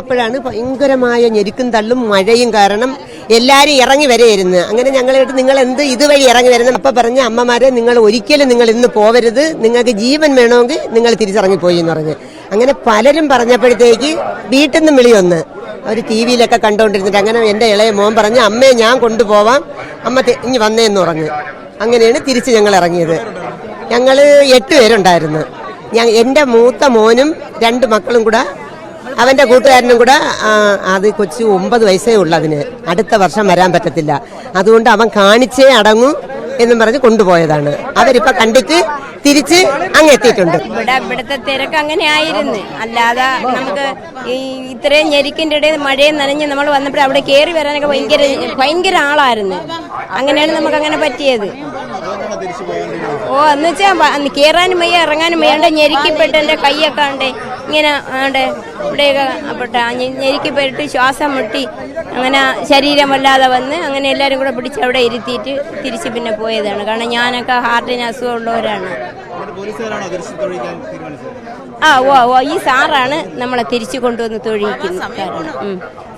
അപ്പോഴാണ് ഭയങ്കരമായ ഞെരുക്കും തള്ളും മഴയും കാരണം എല്ലാവരും ഇറങ്ങി വരെയായിരുന്നു. അങ്ങനെ ഞങ്ങളായിട്ട് നിങ്ങൾ എന്ത് ഇതുവഴി ഇറങ്ങി വരുന്നത് അപ്പൊ പറഞ്ഞ അമ്മമാരെ നിങ്ങൾ ഒരിക്കലും നിങ്ങൾ ഇന്ന് പോവരുത്. നിങ്ങൾക്ക് ജീവൻ വേണമെങ്കിൽ നിങ്ങൾ തിരിച്ചിറങ്ങി പോയി എന്ന് പറഞ്ഞ്. അങ്ങനെ പലരും പറഞ്ഞപ്പോഴത്തേക്ക് വീട്ടിൽ നിന്ന് വിളി വന്ന്. അവർ ടി വിയിലൊക്കെ കണ്ടുകൊണ്ടിരുന്നിട്ട് അങ്ങനെ എന്റെ ഇളയ മോൻ പറഞ്ഞ് അമ്മയെ ഞാൻ കൊണ്ടുപോവാം. അമ്മ ഇനി വന്നേന്ന് പറഞ്ഞു. അങ്ങനെയാണ് തിരിച്ച് ഞങ്ങൾ ഇറങ്ങിയത്. ഞങ്ങൾ എട്ട് പേരുണ്ടായിരുന്നു. ഞാൻ എന്റെ മൂത്ത മോനും രണ്ട് മക്കളും കൂടെ അവന്റെ കൂട്ടുകാരനും കൂടെ അത് കൊച്ചു ഒമ്പത് വയസ്സേ ഉള്ളു അതിന്. അടുത്ത വർഷം വരാൻ പറ്റത്തില്ല. അതുകൊണ്ട് അവൻ കാണിച്ചേ അടങ്ങൂ എന്നും പറഞ്ഞ് കൊണ്ടുപോയതാണ്. അവരിപ്പോ കണ്ടിട്ട് തിരിച്ച് അങ്ങ് എത്തിയിട്ടുണ്ട് ഇവിടെ ഇവിടുത്തെ തിരക്ക് അങ്ങനെ ആയിരുന്നു അല്ലാതെ നമുക്ക് ഈ ഇത്രയും ഞെരിക്കിന്റെ ഇടയിൽ മഴയും നനഞ്ഞ് നമ്മൾ വന്നപ്പോൾ അവിടെ കയറി വരാനൊക്കെ ഭയങ്കര ഭയങ്കര ആളായിരുന്നു. അങ്ങനെയാണ് നമുക്ക് അങ്ങനെ പറ്റിയത്. ഓ എന്ന് വെച്ചാൽ കയറാനും വയ്യ ഇറങ്ങാനും വയ്യാണ്ട് ഞെരുക്കിപ്പെട്ട് എന്റെ കൈയൊക്കെ ഉണ്ട് ഇങ്ങനെ ആണ്ട് ഇവിടെയൊക്കെ പെട്ട ഞെരുക്കിപ്പെട്ട് ശ്വാസം മുട്ടി അങ്ങനെ ശരീരം വല്ലാതെ വന്ന് അങ്ങനെ എല്ലാവരും കൂടെ പിടിച്ച് അവിടെ ഇരുത്തിയിട്ട് തിരിച്ച് പിന്നെ പോയതാണ്. കാരണം ഞാനൊക്കെ ഹാർട്ടിന് അസുഖം ഉള്ളവരാണ് ആ ഓ ഓ ഈ സാറാണ് നമ്മളെ തിരിച്ചു കൊണ്ടുവന്ന് തൊഴിയിക്കുന്നത് കാരണം.